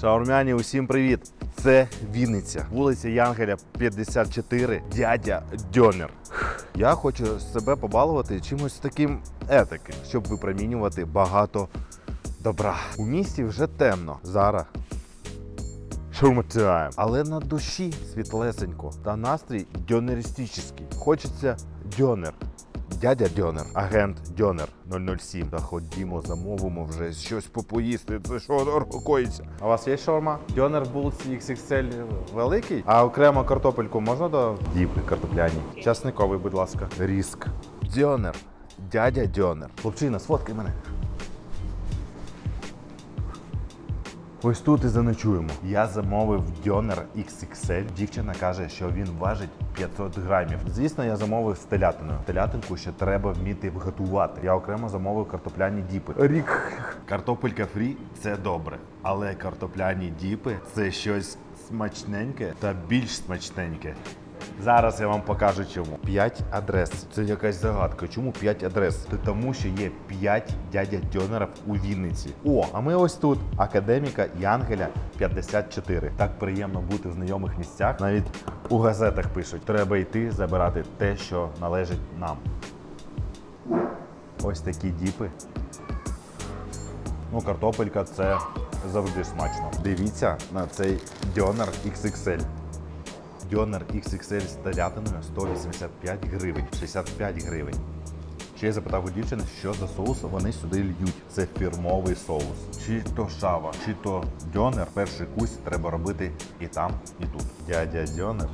Шаурмяні, усім привіт! Це Вінниця, вулиця Янгеля, 54, дядя Дьонер. Я хочу себе побалувати чимось таким етиким, щоб випромінювати багато добра. У місті вже темно. Зараз Шурматаєм. Але на душі світлесенько та настрій дьонеристичний. Хочеться дьонер. Дядя Дьонер, агент Дьонер 007. Та ходімо, замовимо вже щось попоїсти. Це що коїться? А у вас є шаурма? Дьонер вулиці XXL великий, а окремо картопельку можна до діпи картопляні? Часниковий, будь ласка. Ріск. Дьонер. Дядя Дьонер. Хлопчина, сфоткай мене. Ось тут і заночуємо. Я замовив дьонер XXL. Дівчина каже, що він важить 500 грамів. Звісно, я замовив з телятиною. Телятинку ще треба вміти готувати. Я окремо замовив картопляні діпи. Рік. Картопелька фрі це добре. Але картопляні діпи це щось смачненьке та більш смачненьке. Зараз я вам покажу чому. П'ять адрес. Це якась загадка. Чому п'ять адрес? Це тому, що є п'ять дядя Дьонерів у Вінниці. О, а ми ось тут. Академіка Янгеля 54. Так приємно бути в знайомих місцях. Навіть у газетах пишуть: треба йти забирати те, що належить нам. Ось такі діпи. Ну, картопелька це завжди смачно. Дивіться на цей дьонер XXL. Дьонер XXL з телятиною 185 гривень, 65 гривень. Ще я запитав у дівчини, що за соус вони сюди льють. Це фірмовий соус. Чи то шава, чи то дьонер, перший кусь треба робити і там, і тут. Дядя дьонер.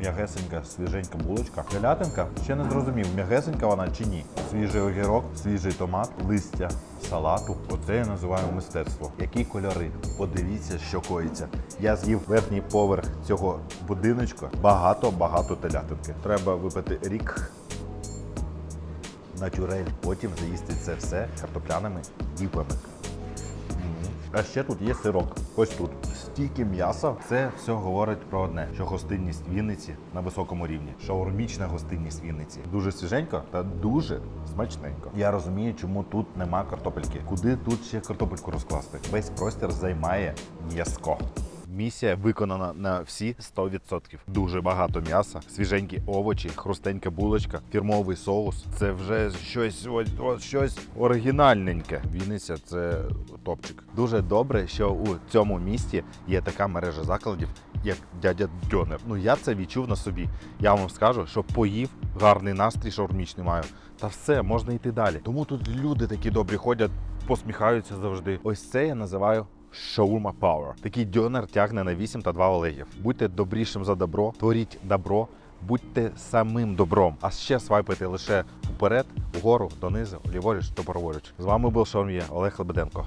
М'ягесенька, свіженька булочка. Телятинка ще не зрозумів, м'ягесенька вона чи ні. Свіжий огірок, свіжий томат, листя салату. Оце я називаю мистецтво. Які кольори? Подивіться, що коїться. Я з'їв верхній поверх цього будиночка. Багато-багато телятинки. Треба випити рік натюрель. Потім заїсти це все картопляними діпами. А ще тут є сирок. Ось тут. Стільки м'яса. Це все говорить про одне: що гостинність Вінниці на високому рівні. Шаурмічна гостинність Вінниці. Дуже свіженько та дуже смачненько. Я розумію, чому тут нема картопельки. Куди тут ще картопельку розкласти? Весь простір займає м'яско. Місія виконана на всі 100%. Дуже багато м'яса, свіженькі овочі, хрустенька булочка, фірмовий соус. Це вже щось, ось, ось щось оригінальненьке. Вінниця це топчик. Дуже добре, що у цьому місті є така мережа закладів, як дядя Дьонер. Ну я це відчув на собі. Я вам скажу, що поїв гарний настрій шаурмічний маю. Та все, можна йти далі. Тому тут люди такі добрі ходять, посміхаються завжди. Ось це я називаю. Шаурма Power. Такий дьонер тягне на 8 та 2 олегів. Будьте добрішим за добро, творіть добро, будьте самим добром. А ще свайпайте лише вперед, вгору, донизу, ліворуч та праворуч. З вами був Шаурмія Олег Лебеденко.